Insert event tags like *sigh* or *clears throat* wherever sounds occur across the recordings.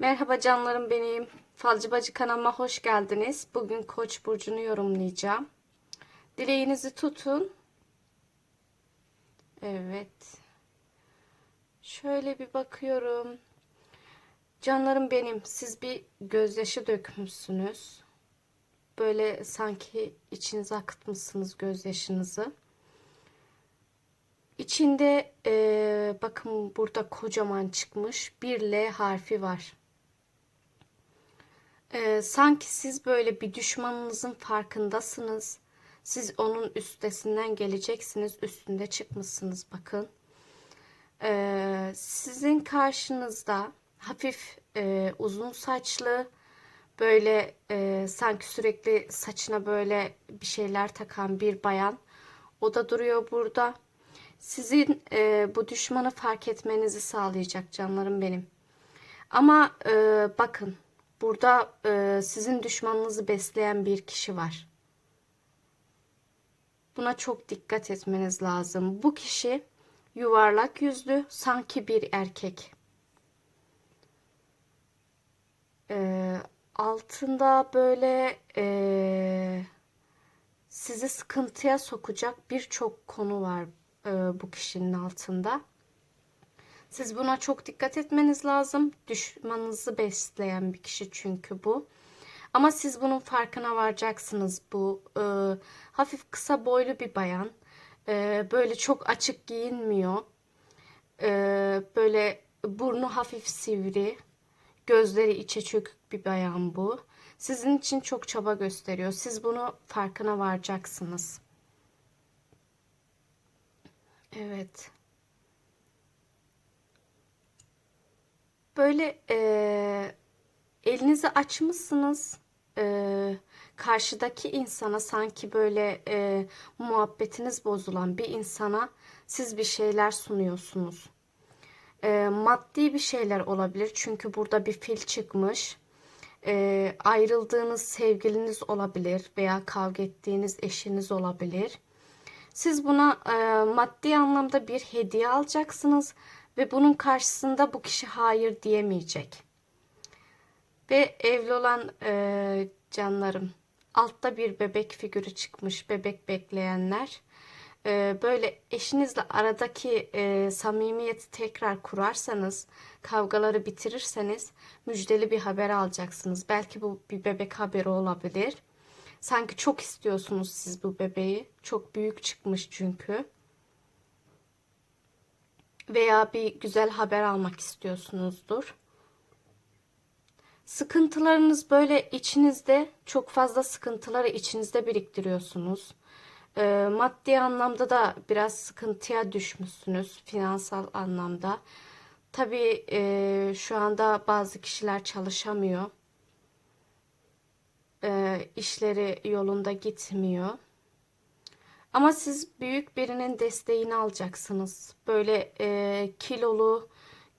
Merhaba canlarım benim. Falcı Bacı kanalıma hoş geldiniz. Bugün Koç burcunu yorumlayacağım. Dileğinizi tutun. Evet. Şöyle bir bakıyorum. Canlarım benim. Siz bir gözyaşı dökmüşsünüz. Böyle sanki içinize akıtmışsınız gözyaşınızı. İçinde eee, bakın burada kocaman çıkmış bir L harfi var. Eee, sanki siz böyle bir düşmanınızın farkındasınız. Siz onun üstesinden geleceksiniz. Üstünde çıkmışsınız bakın. Eee, sizin karşınızda hafif eee, uzun saçlı böyle eee, sanki sürekli saçına böyle bir şeyler takan bir bayan. O da duruyor burada. Sizin e, bu düşmanı fark etmenizi sağlayacak canlarım benim. Ama e, bakın burada e, sizin düşmanınızı besleyen bir kişi var. Buna çok dikkat etmeniz lazım. Bu kişi yuvarlak yüzlü sanki bir erkek. E, altında böyle e, sizi sıkıntıya sokacak birçok konu var e, bu kişinin altında. Siz buna çok dikkat etmeniz lazım. Düşmanınızı besleyen bir kişi çünkü bu. Ama siz bunun farkına varacaksınız. Bu e, hafif kısa boylu bir bayan. E, böyle çok açık giyinmiyor. E, böyle burnu hafif sivri. Gözleri içe çökük bir bayan bu. Sizin için çok çaba gösteriyor. Siz bunu farkına varacaksınız. Evet. Böyle eee, elinizi açmışsınız. Eee, karşıdaki insana sanki böyle eee, muhabbetiniz bozulan bir insana siz bir şeyler sunuyorsunuz. Eee, maddi bir şeyler olabilir. Çünkü burada bir fil çıkmış. Eee, ayrıldığınız sevgiliniz olabilir veya kavga ettiğiniz eşiniz olabilir. Siz buna e, maddi anlamda bir hediye alacaksınız ve bunun karşısında bu kişi hayır diyemeyecek. Ve evli olan e, canlarım altta bir bebek figürü çıkmış bebek bekleyenler. E, böyle eşinizle aradaki e, samimiyeti tekrar kurarsanız, kavgaları bitirirseniz müjdeli bir haber alacaksınız. Belki bu bir bebek haberi olabilir. Sanki çok istiyorsunuz siz bu bebeği. Çok büyük çıkmış çünkü. Veya bir güzel haber almak istiyorsunuzdur. Sıkıntılarınız böyle içinizde çok fazla sıkıntıları içinizde biriktiriyorsunuz. Ee, maddi anlamda da biraz sıkıntıya düşmüşsünüz finansal anlamda. Tabii e, şu anda bazı kişiler çalışamıyor e, işleri yolunda gitmiyor. Ama siz büyük birinin desteğini alacaksınız. Böyle e, kilolu,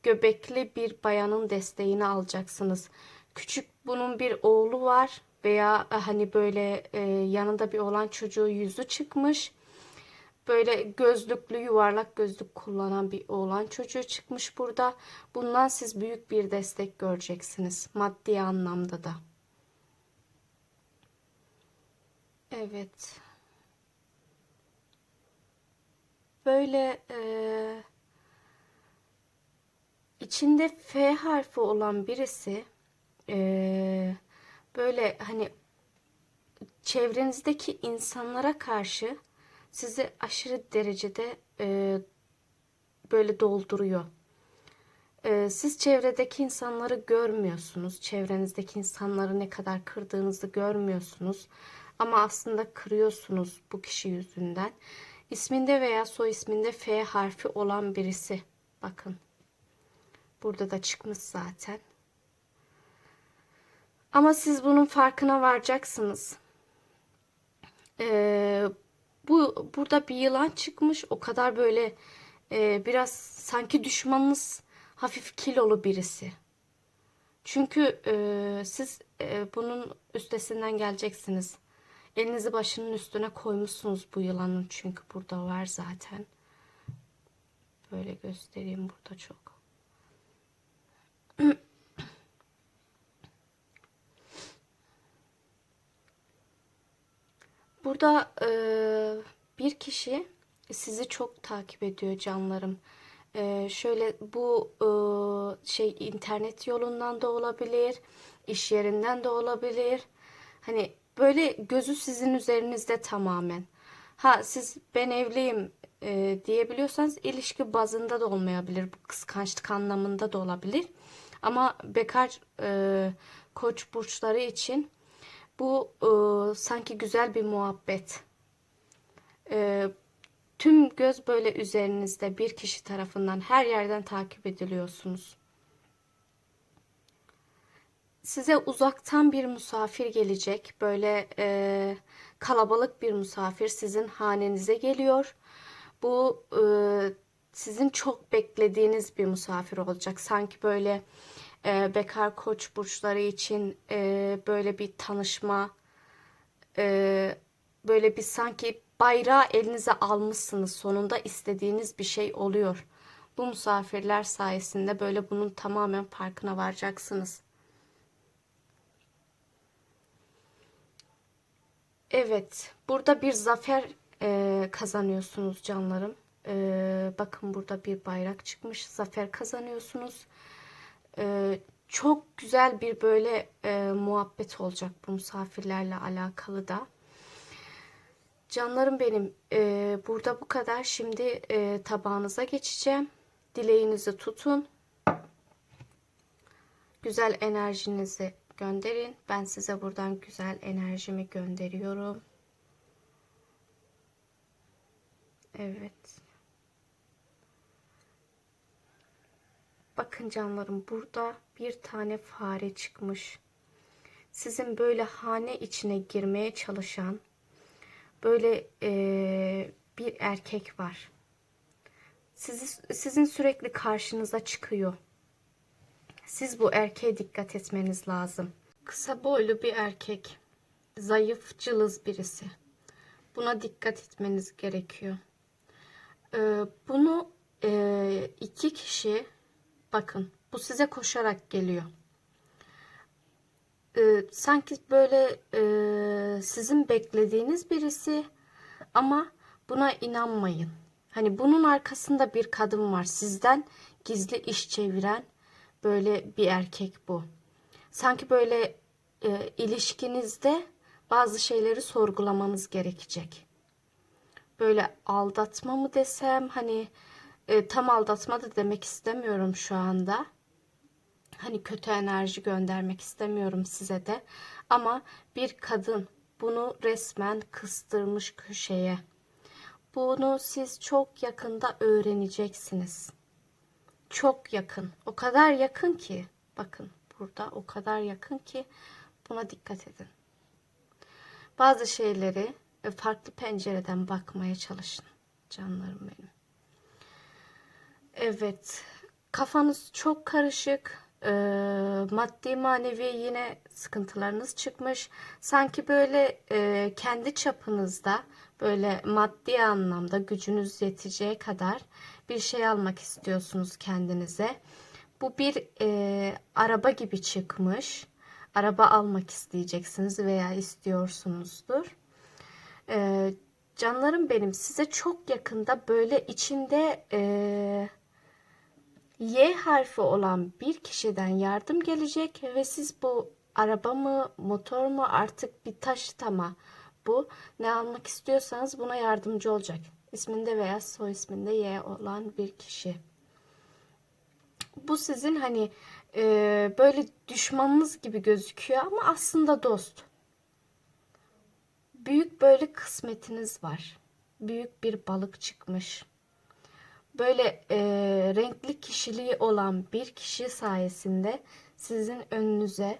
göbekli bir bayanın desteğini alacaksınız. Küçük bunun bir oğlu var veya e, hani böyle e, yanında bir olan çocuğu yüzü çıkmış. Böyle gözlüklü yuvarlak gözlük kullanan bir oğlan çocuğu çıkmış burada. Bundan siz büyük bir destek göreceksiniz maddi anlamda da. Evet. Böyle eee, içinde F harfi olan birisi eee, böyle hani çevrenizdeki insanlara karşı sizi aşırı derecede eee, böyle dolduruyor. Eee, siz çevredeki insanları görmüyorsunuz. Çevrenizdeki insanları ne kadar kırdığınızı görmüyorsunuz. Ama aslında kırıyorsunuz bu kişi yüzünden. İsminde veya soy isminde F harfi olan birisi. Bakın. Burada da çıkmış zaten. Ama siz bunun farkına varacaksınız. Ee, bu burada bir yılan çıkmış. O kadar böyle e, biraz sanki düşmanınız hafif kilolu birisi. Çünkü e, siz e, bunun üstesinden geleceksiniz. Elinizi başının üstüne koymuşsunuz bu yılanın çünkü burada var zaten. Böyle göstereyim burada çok. *clears throat* Burada e, bir kişi sizi çok takip ediyor canlarım. E, şöyle bu e, şey internet yolundan da olabilir, iş yerinden de olabilir. Hani böyle gözü sizin üzerinizde tamamen. Ha siz ben evliyim e, diyebiliyorsanız ilişki bazında da olmayabilir. Kıskançlık anlamında da olabilir. Ama bekar e, koç burçları için bu e, sanki güzel bir muhabbet. E, tüm göz böyle üzerinizde bir kişi tarafından her yerden takip ediliyorsunuz. Size uzaktan bir misafir gelecek. Böyle e, kalabalık bir misafir sizin hanenize geliyor. Bu e, sizin çok beklediğiniz bir misafir olacak. Sanki böyle e, bekar koç burçları için e, böyle bir tanışma, e, böyle bir sanki bayrağı elinize almışsınız. Sonunda istediğiniz bir şey oluyor. Bu misafirler sayesinde böyle bunun tamamen farkına varacaksınız. Evet, burada bir zafer e, kazanıyorsunuz canlarım. E, bakın burada bir bayrak çıkmış. Zafer kazanıyorsunuz. E, çok güzel bir böyle e, muhabbet olacak bu misafirlerle alakalı da. Canlarım benim, e, burada bu kadar. Şimdi e, tabağınıza geçeceğim. Dileğinizi tutun. Güzel enerjinizi gönderin. Ben size buradan güzel enerjimi gönderiyorum. Evet. Bakın canlarım burada bir tane fare çıkmış. Sizin böyle hane içine girmeye çalışan böyle eee, bir erkek var. Sizi, sizin sürekli karşınıza çıkıyor. Siz bu erkeğe dikkat etmeniz lazım. Kısa boylu bir erkek. Zayıf, cılız birisi. Buna dikkat etmeniz gerekiyor. Ee, bunu e, iki kişi bakın bu size koşarak geliyor. Ee, sanki böyle e, sizin beklediğiniz birisi ama buna inanmayın. Hani bunun arkasında bir kadın var. Sizden gizli iş çeviren böyle bir erkek bu. Sanki böyle e, ilişkinizde bazı şeyleri sorgulamanız gerekecek. Böyle aldatma mı desem hani e, tam aldatma da demek istemiyorum şu anda. Hani kötü enerji göndermek istemiyorum size de. Ama bir kadın bunu resmen kıstırmış köşeye. Bunu siz çok yakında öğreneceksiniz. Çok yakın. O kadar yakın ki. Bakın burada o kadar yakın ki buna dikkat edin. Bazı şeyleri e, farklı pencereden bakmaya çalışın. Canlarım benim. Evet. Kafanız çok karışık. Ee, maddi manevi yine sıkıntılarınız çıkmış. Sanki böyle e, kendi çapınızda böyle maddi anlamda gücünüz yeteceği kadar bir şey almak istiyorsunuz kendinize. Bu bir e, araba gibi çıkmış. Araba almak isteyeceksiniz veya istiyorsunuzdur. E, canlarım benim size çok yakında böyle içinde e, Y harfi olan bir kişiden yardım gelecek ve siz bu araba mı motor mu artık bir taşıtama bu ne almak istiyorsanız buna yardımcı olacak. İsminde veya soy isminde Y olan bir kişi. Bu sizin hani e, böyle düşmanınız gibi gözüküyor ama aslında dost. Büyük böyle kısmetiniz var. Büyük bir balık çıkmış böyle e, renkli kişiliği olan bir kişi sayesinde sizin önünüze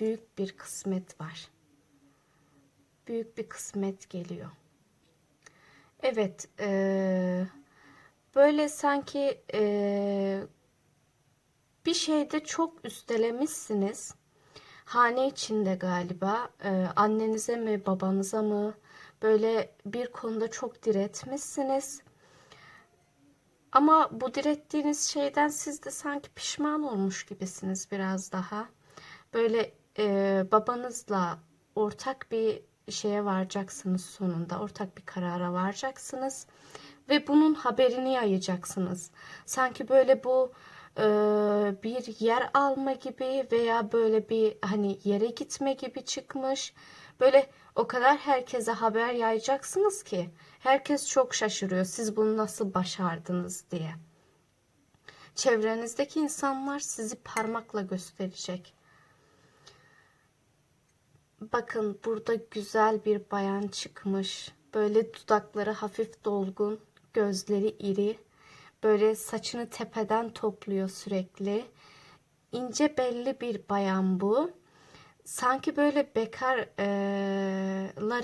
büyük bir kısmet var. Büyük bir kısmet geliyor. Evet, e, böyle sanki e, bir şeyde çok üstelemişsiniz. Hane içinde galiba e, annenize mi babanıza mı böyle bir konuda çok diretmişsiniz ama bu direttiğiniz şeyden siz de sanki pişman olmuş gibisiniz biraz daha. Böyle e, babanızla ortak bir şeye varacaksınız sonunda. Ortak bir karara varacaksınız. Ve bunun haberini yayacaksınız. Sanki böyle bu e, bir yer alma gibi veya böyle bir hani yere gitme gibi çıkmış. Böyle o kadar herkese haber yayacaksınız ki herkes çok şaşırıyor siz bunu nasıl başardınız diye. Çevrenizdeki insanlar sizi parmakla gösterecek. Bakın burada güzel bir bayan çıkmış. Böyle dudakları hafif dolgun, gözleri iri. Böyle saçını tepeden topluyor sürekli. İnce belli bir bayan bu. Sanki böyle bekarlar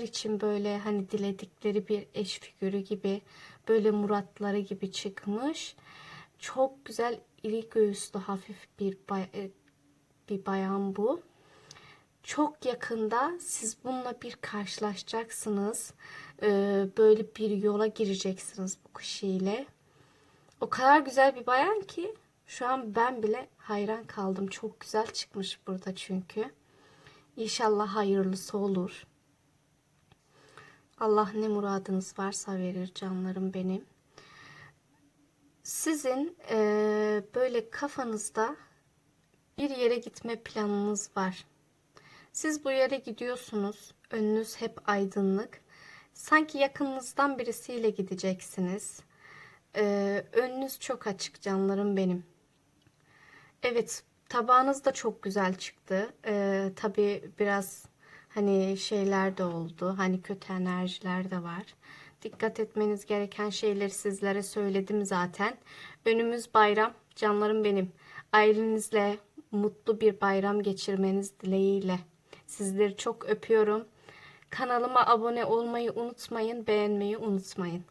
için böyle hani diledikleri bir eş figürü gibi böyle muratları gibi çıkmış. Çok güzel iri göğüslü hafif bir bay- bir bayan bu. Çok yakında siz bununla bir karşılaşacaksınız. Ee, böyle bir yola gireceksiniz bu kişiyle. O kadar güzel bir bayan ki şu an ben bile hayran kaldım. Çok güzel çıkmış burada çünkü. İnşallah hayırlısı olur. Allah ne muradınız varsa verir canlarım benim. Sizin eee, böyle kafanızda bir yere gitme planınız var. Siz bu yere gidiyorsunuz. Önünüz hep aydınlık. Sanki yakınınızdan birisiyle gideceksiniz. Ee, önünüz çok açık canlarım benim. Evet, tabağınız da çok güzel çıktı. Ee, tabii biraz hani şeyler de oldu. Hani kötü enerjiler de var. Dikkat etmeniz gereken şeyleri sizlere söyledim zaten. Önümüz bayram. Canlarım benim. Ailenizle mutlu bir bayram geçirmeniz dileğiyle. Sizleri çok öpüyorum. Kanalıma abone olmayı unutmayın, beğenmeyi unutmayın.